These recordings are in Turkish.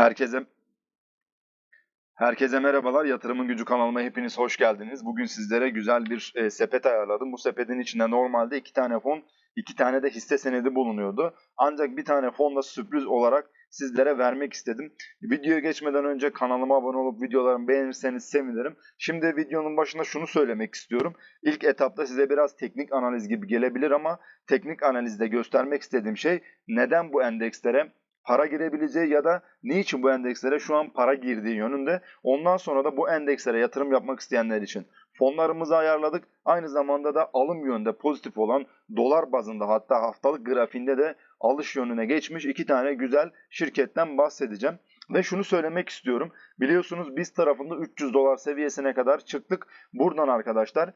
Herkese Herkese merhabalar. Yatırımın Gücü kanalıma hepiniz hoş geldiniz. Bugün sizlere güzel bir e, sepet ayarladım. Bu sepetin içinde normalde iki tane fon, iki tane de hisse senedi bulunuyordu. Ancak bir tane fon da sürpriz olarak sizlere vermek istedim. Videoya geçmeden önce kanalıma abone olup videolarımı beğenirseniz sevinirim. Şimdi videonun başında şunu söylemek istiyorum. İlk etapta size biraz teknik analiz gibi gelebilir ama teknik analizde göstermek istediğim şey neden bu endekslere para girebileceği ya da niçin bu endekslere şu an para girdiği yönünde. Ondan sonra da bu endekslere yatırım yapmak isteyenler için fonlarımızı ayarladık. Aynı zamanda da alım yönde pozitif olan dolar bazında hatta haftalık grafiğinde de alış yönüne geçmiş iki tane güzel şirketten bahsedeceğim. Ve şunu söylemek istiyorum. Biliyorsunuz biz tarafında 300 dolar seviyesine kadar çıktık. Buradan arkadaşlar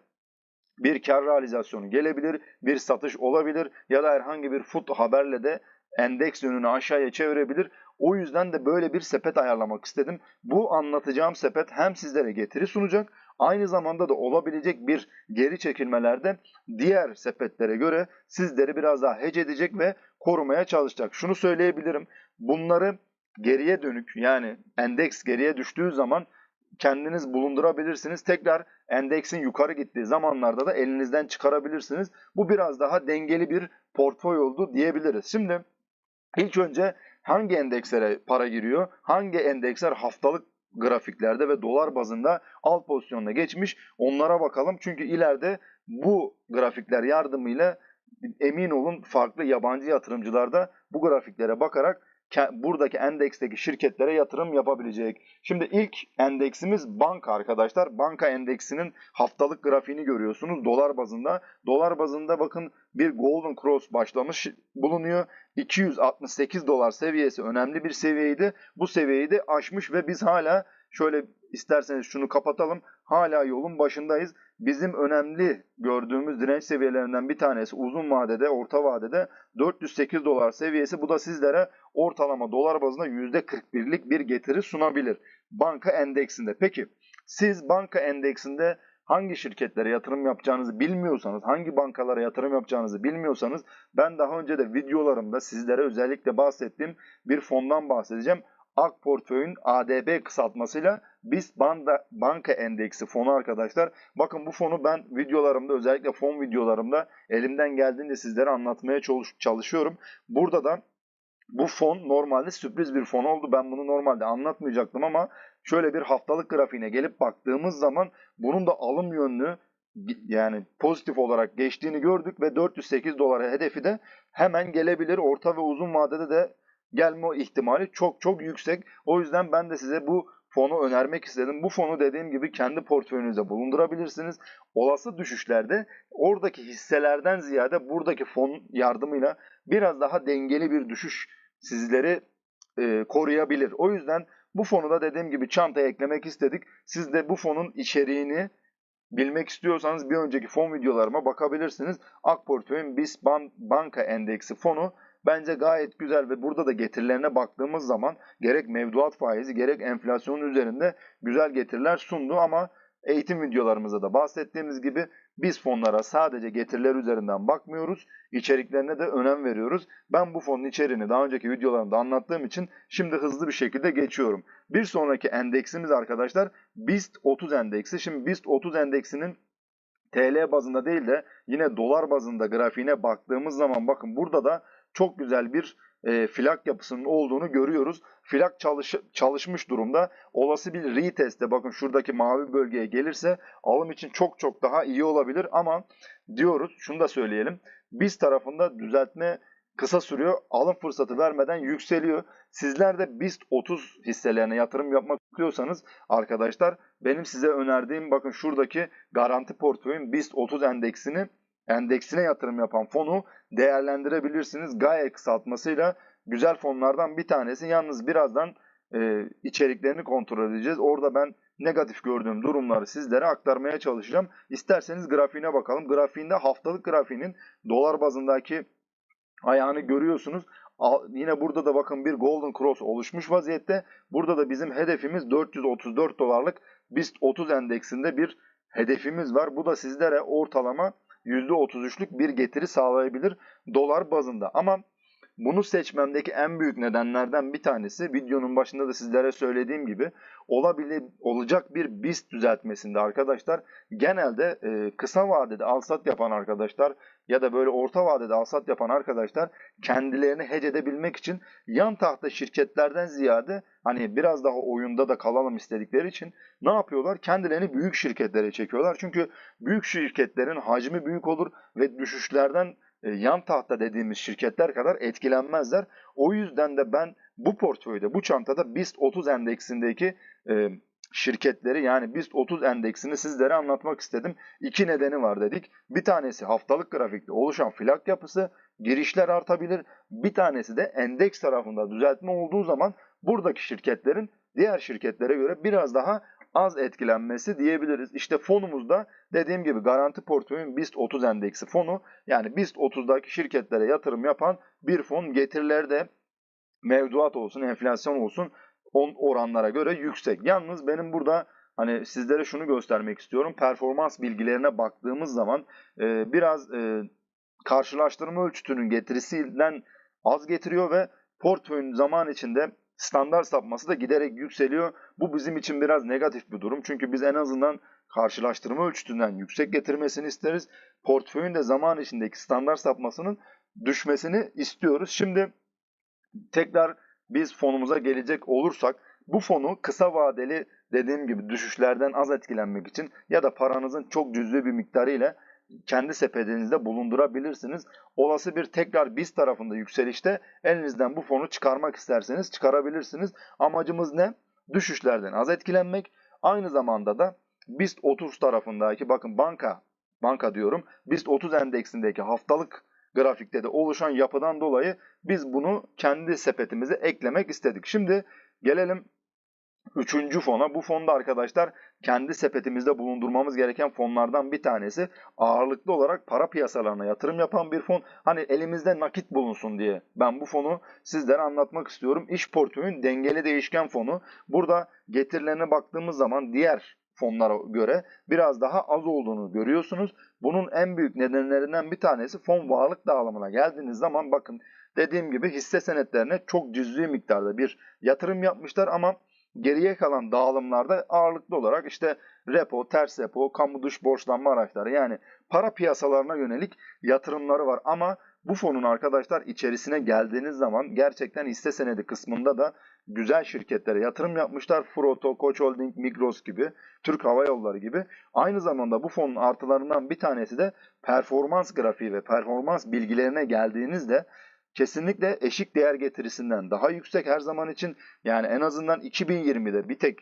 bir kar realizasyonu gelebilir, bir satış olabilir ya da herhangi bir fut haberle de endeks yönünü aşağıya çevirebilir. O yüzden de böyle bir sepet ayarlamak istedim. Bu anlatacağım sepet hem sizlere getiri sunacak aynı zamanda da olabilecek bir geri çekilmelerde diğer sepetlere göre sizleri biraz daha hece edecek ve korumaya çalışacak. Şunu söyleyebilirim. Bunları geriye dönük yani endeks geriye düştüğü zaman kendiniz bulundurabilirsiniz. Tekrar endeksin yukarı gittiği zamanlarda da elinizden çıkarabilirsiniz. Bu biraz daha dengeli bir portföy oldu diyebiliriz. Şimdi İlk önce hangi endekslere para giriyor? Hangi endeksler haftalık grafiklerde ve dolar bazında alt pozisyonda geçmiş? Onlara bakalım. Çünkü ileride bu grafikler yardımıyla emin olun farklı yabancı yatırımcılar da bu grafiklere bakarak buradaki endeksteki şirketlere yatırım yapabilecek. Şimdi ilk endeksimiz banka arkadaşlar. Banka endeksinin haftalık grafiğini görüyorsunuz dolar bazında. Dolar bazında bakın bir golden cross başlamış bulunuyor. 268 dolar seviyesi önemli bir seviyeydi. Bu seviyeyi de aşmış ve biz hala şöyle isterseniz şunu kapatalım. Hala yolun başındayız. Bizim önemli gördüğümüz direnç seviyelerinden bir tanesi uzun vadede, orta vadede 408 dolar seviyesi. Bu da sizlere ortalama dolar bazında %41'lik bir getiri sunabilir. Banka endeksinde. Peki siz banka endeksinde hangi şirketlere yatırım yapacağınızı bilmiyorsanız, hangi bankalara yatırım yapacağınızı bilmiyorsanız ben daha önce de videolarımda sizlere özellikle bahsettiğim bir fondan bahsedeceğim. AK Portföy'ün ADB kısaltmasıyla BIST Banda, Banka Endeksi fonu arkadaşlar. Bakın bu fonu ben videolarımda özellikle fon videolarımda elimden geldiğinde sizlere anlatmaya çalışıyorum. Burada da bu fon normalde sürpriz bir fon oldu. Ben bunu normalde anlatmayacaktım ama şöyle bir haftalık grafiğine gelip baktığımız zaman bunun da alım yönlü yani pozitif olarak geçtiğini gördük ve 408 dolara hedefi de hemen gelebilir. Orta ve uzun vadede de gelme ihtimali çok çok yüksek. O yüzden ben de size bu fonu önermek istedim. Bu fonu dediğim gibi kendi portföyünüzde bulundurabilirsiniz. Olası düşüşlerde oradaki hisselerden ziyade buradaki fon yardımıyla biraz daha dengeli bir düşüş sizleri e, koruyabilir. O yüzden bu fonu da dediğim gibi çantaya eklemek istedik. Siz de bu fonun içeriğini bilmek istiyorsanız bir önceki fon videolarıma bakabilirsiniz. Ak Portföy'ün BIS Banka Endeksi fonu bence gayet güzel ve burada da getirilerine baktığımız zaman gerek mevduat faizi gerek enflasyon üzerinde güzel getiriler sundu ama eğitim videolarımızda da bahsettiğimiz gibi biz fonlara sadece getiriler üzerinden bakmıyoruz. içeriklerine de önem veriyoruz. Ben bu fonun içeriğini daha önceki videolarımda anlattığım için şimdi hızlı bir şekilde geçiyorum. Bir sonraki endeksimiz arkadaşlar BIST 30 endeksi. Şimdi BIST 30 endeksinin TL bazında değil de yine dolar bazında grafiğine baktığımız zaman bakın burada da çok güzel bir e, flak yapısının olduğunu görüyoruz. Flak çalış, çalışmış durumda. Olası bir reteste bakın şuradaki mavi bölgeye gelirse alım için çok çok daha iyi olabilir ama diyoruz şunu da söyleyelim. Biz tarafında düzeltme kısa sürüyor. Alım fırsatı vermeden yükseliyor. Sizler de BIST 30 hisselerine yatırım yapmak istiyorsanız arkadaşlar benim size önerdiğim bakın şuradaki garanti portföyün BIST 30 endeksini endeksine yatırım yapan fonu değerlendirebilirsiniz. Gayet kısaltmasıyla güzel fonlardan bir tanesi. Yalnız birazdan e, içeriklerini kontrol edeceğiz. Orada ben negatif gördüğüm durumları sizlere aktarmaya çalışacağım. İsterseniz grafiğine bakalım. Grafiğinde haftalık grafiğinin dolar bazındaki ayağını görüyorsunuz. Yine burada da bakın bir golden cross oluşmuş vaziyette. Burada da bizim hedefimiz 434 dolarlık BIST 30 endeksinde bir hedefimiz var. Bu da sizlere ortalama %33'lük bir getiri sağlayabilir dolar bazında. Ama bunu seçmemdeki en büyük nedenlerden bir tanesi videonun başında da sizlere söylediğim gibi olabilir olacak bir BIST düzeltmesinde arkadaşlar genelde e, kısa vadede alsat yapan arkadaşlar ya da böyle orta vadede alsat yapan arkadaşlar kendilerini hece edebilmek için yan tahta şirketlerden ziyade hani biraz daha oyunda da kalalım istedikleri için ne yapıyorlar? Kendilerini büyük şirketlere çekiyorlar. Çünkü büyük şirketlerin hacmi büyük olur ve düşüşlerden yan tahta dediğimiz şirketler kadar etkilenmezler. O yüzden de ben bu portföyde, bu çantada BIST 30 endeksindeki e, şirketleri yani BIST 30 endeksini sizlere anlatmak istedim. İki nedeni var dedik. Bir tanesi haftalık grafikte oluşan flak yapısı, girişler artabilir. Bir tanesi de endeks tarafında düzeltme olduğu zaman buradaki şirketlerin diğer şirketlere göre biraz daha az etkilenmesi diyebiliriz. İşte fonumuzda dediğim gibi garanti portföyün BIST 30 endeksi fonu yani BIST 30'daki şirketlere yatırım yapan bir fon getirileri de mevduat olsun, enflasyon olsun on oranlara göre yüksek. Yalnız benim burada hani sizlere şunu göstermek istiyorum. Performans bilgilerine baktığımız zaman e, biraz e, karşılaştırma ölçütünün getirisinden az getiriyor ve portföyün zaman içinde standart sapması da giderek yükseliyor. Bu bizim için biraz negatif bir durum. Çünkü biz en azından karşılaştırma ölçütünden yüksek getirmesini isteriz. Portföyün de zaman içindeki standart sapmasının düşmesini istiyoruz. Şimdi tekrar biz fonumuza gelecek olursak bu fonu kısa vadeli dediğim gibi düşüşlerden az etkilenmek için ya da paranızın çok cüzi bir miktarı ile kendi sepetinizde bulundurabilirsiniz. Olası bir tekrar biz tarafında yükselişte elinizden bu fonu çıkarmak isterseniz çıkarabilirsiniz. Amacımız ne? Düşüşlerden az etkilenmek. Aynı zamanda da BIST 30 tarafındaki bakın banka banka diyorum. BIST 30 endeksindeki haftalık grafikte de oluşan yapıdan dolayı biz bunu kendi sepetimize eklemek istedik. Şimdi gelelim Üçüncü fona. Bu fonda arkadaşlar kendi sepetimizde bulundurmamız gereken fonlardan bir tanesi. Ağırlıklı olarak para piyasalarına yatırım yapan bir fon. Hani elimizde nakit bulunsun diye ben bu fonu sizlere anlatmak istiyorum. İş portföyün dengeli değişken fonu. Burada getirilerine baktığımız zaman diğer fonlara göre biraz daha az olduğunu görüyorsunuz. Bunun en büyük nedenlerinden bir tanesi fon varlık dağılımına geldiğiniz zaman bakın dediğim gibi hisse senetlerine çok cüzi miktarda bir yatırım yapmışlar ama geriye kalan dağılımlarda ağırlıklı olarak işte repo, ters repo, kamu dış borçlanma araçları yani para piyasalarına yönelik yatırımları var ama bu fonun arkadaşlar içerisine geldiğiniz zaman gerçekten hisse senedi kısmında da güzel şirketlere yatırım yapmışlar. Froto, Koç Holding, Migros gibi, Türk Hava Yolları gibi. Aynı zamanda bu fonun artılarından bir tanesi de performans grafiği ve performans bilgilerine geldiğinizde kesinlikle eşik değer getirisinden daha yüksek her zaman için. Yani en azından 2020'de bir tek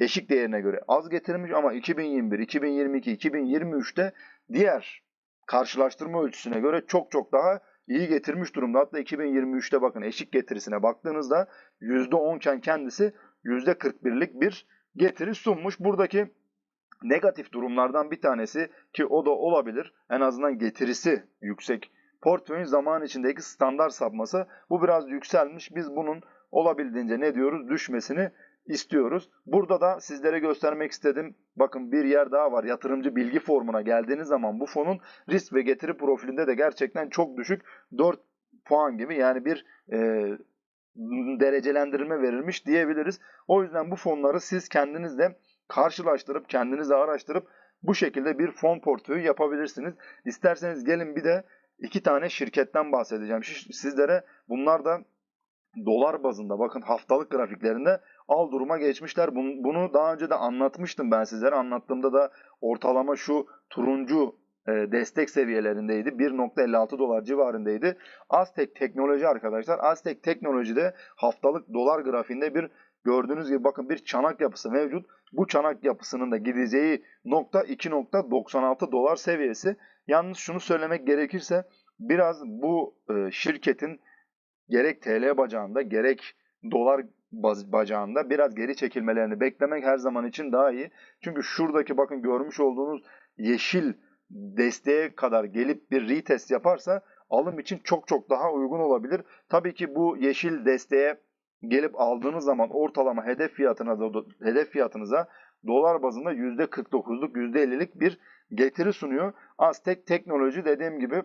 eşik değerine göre az getirmiş ama 2021, 2022, 2023'te diğer karşılaştırma ölçüsüne göre çok çok daha iyi getirmiş durumda. Hatta 2023'te bakın eşik getirisine baktığınızda %10 iken kendisi %41'lik bir getiri sunmuş. Buradaki negatif durumlardan bir tanesi ki o da olabilir. En azından getirisi yüksek portföyün zaman içindeki standart sapması bu biraz yükselmiş. Biz bunun olabildiğince ne diyoruz düşmesini istiyoruz. Burada da sizlere göstermek istedim. Bakın bir yer daha var. Yatırımcı bilgi formuna geldiğiniz zaman bu fonun risk ve getiri profilinde de gerçekten çok düşük. 4 puan gibi yani bir e, derecelendirme verilmiş diyebiliriz. O yüzden bu fonları siz kendinizle karşılaştırıp kendinize araştırıp bu şekilde bir fon portföyü yapabilirsiniz. İsterseniz gelin bir de iki tane şirketten bahsedeceğim. Sizlere bunlar da dolar bazında bakın haftalık grafiklerinde al duruma geçmişler. Bunu daha önce de anlatmıştım ben sizlere. Anlattığımda da ortalama şu turuncu e, destek seviyelerindeydi. 1.56 dolar civarındaydı. Aztek Teknoloji arkadaşlar. Aztek Teknoloji'de haftalık dolar grafiğinde bir gördüğünüz gibi bakın bir çanak yapısı mevcut. Bu çanak yapısının da gideceği nokta 2.96 dolar seviyesi. Yalnız şunu söylemek gerekirse biraz bu e, şirketin gerek TL bacağında gerek dolar bacağında biraz geri çekilmelerini beklemek her zaman için daha iyi. Çünkü şuradaki bakın görmüş olduğunuz yeşil desteğe kadar gelip bir retest yaparsa alım için çok çok daha uygun olabilir. Tabii ki bu yeşil desteğe gelip aldığınız zaman ortalama hedef fiyatına hedef fiyatınıza dolar bazında %49'luk %50'lik bir getiri sunuyor. Aztek teknoloji dediğim gibi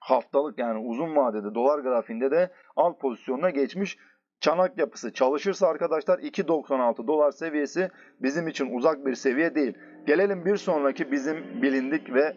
haftalık yani uzun vadede dolar grafiğinde de al pozisyonuna geçmiş. Çanak yapısı çalışırsa arkadaşlar 2.96 dolar seviyesi bizim için uzak bir seviye değil. Gelelim bir sonraki bizim bilindik ve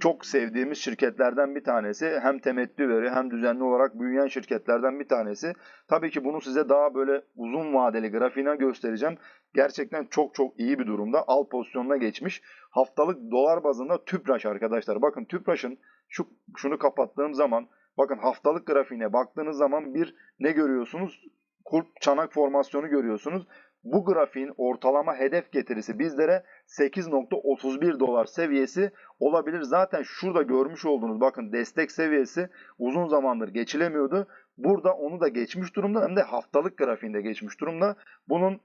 çok sevdiğimiz şirketlerden bir tanesi. Hem temettü veri hem düzenli olarak büyüyen şirketlerden bir tanesi. Tabii ki bunu size daha böyle uzun vadeli grafiğine göstereceğim. Gerçekten çok çok iyi bir durumda. Al pozisyonuna geçmiş. Haftalık dolar bazında TÜPRAŞ arkadaşlar. Bakın TÜPRAŞ'ın şu şunu kapattığım zaman bakın haftalık grafiğine baktığınız zaman bir ne görüyorsunuz? Kulp çanak formasyonu görüyorsunuz. Bu grafiğin ortalama hedef getirisi bizlere 8.31 dolar seviyesi olabilir. Zaten şurada görmüş olduğunuz bakın destek seviyesi uzun zamandır geçilemiyordu. Burada onu da geçmiş durumda hem de haftalık grafiğinde geçmiş durumda. Bunun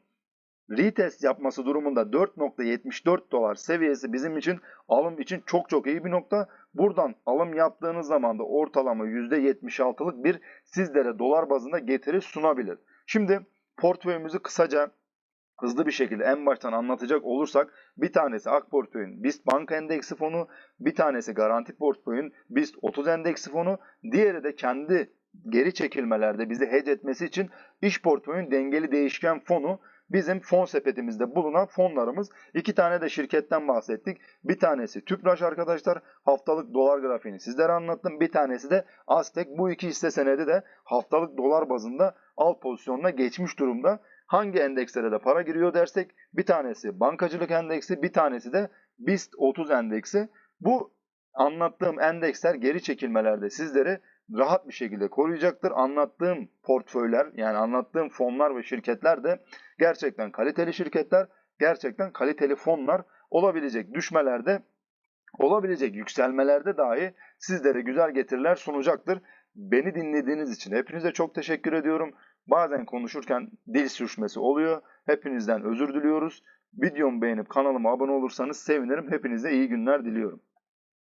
retest yapması durumunda 4.74 dolar seviyesi bizim için alım için çok çok iyi bir nokta. Buradan alım yaptığınız zaman da ortalama %76'lık bir sizlere dolar bazında getiri sunabilir. Şimdi portföyümüzü kısaca hızlı bir şekilde en baştan anlatacak olursak bir tanesi Ak Portföy'ün BIST Banka Endeksi fonu, bir tanesi Garanti Portföy'ün BIST 30 Endeksi fonu, diğeri de kendi geri çekilmelerde bizi hedge etmesi için iş portföyün dengeli değişken fonu bizim fon sepetimizde bulunan fonlarımız. İki tane de şirketten bahsettik. Bir tanesi Tüpraş arkadaşlar. Haftalık dolar grafiğini sizlere anlattım. Bir tanesi de Aztek. Bu iki hisse senedi de haftalık dolar bazında alt pozisyonuna geçmiş durumda. Hangi endekslere de para giriyor dersek bir tanesi bankacılık endeksi bir tanesi de BIST 30 endeksi. Bu anlattığım endeksler geri çekilmelerde sizleri rahat bir şekilde koruyacaktır. Anlattığım portföyler yani anlattığım fonlar ve şirketler de gerçekten kaliteli şirketler, gerçekten kaliteli fonlar olabilecek düşmelerde, olabilecek yükselmelerde dahi sizlere güzel getiriler sunacaktır. Beni dinlediğiniz için hepinize çok teşekkür ediyorum. Bazen konuşurken dil sürçmesi oluyor. Hepinizden özür diliyoruz. Videomu beğenip kanalıma abone olursanız sevinirim. Hepinize iyi günler diliyorum.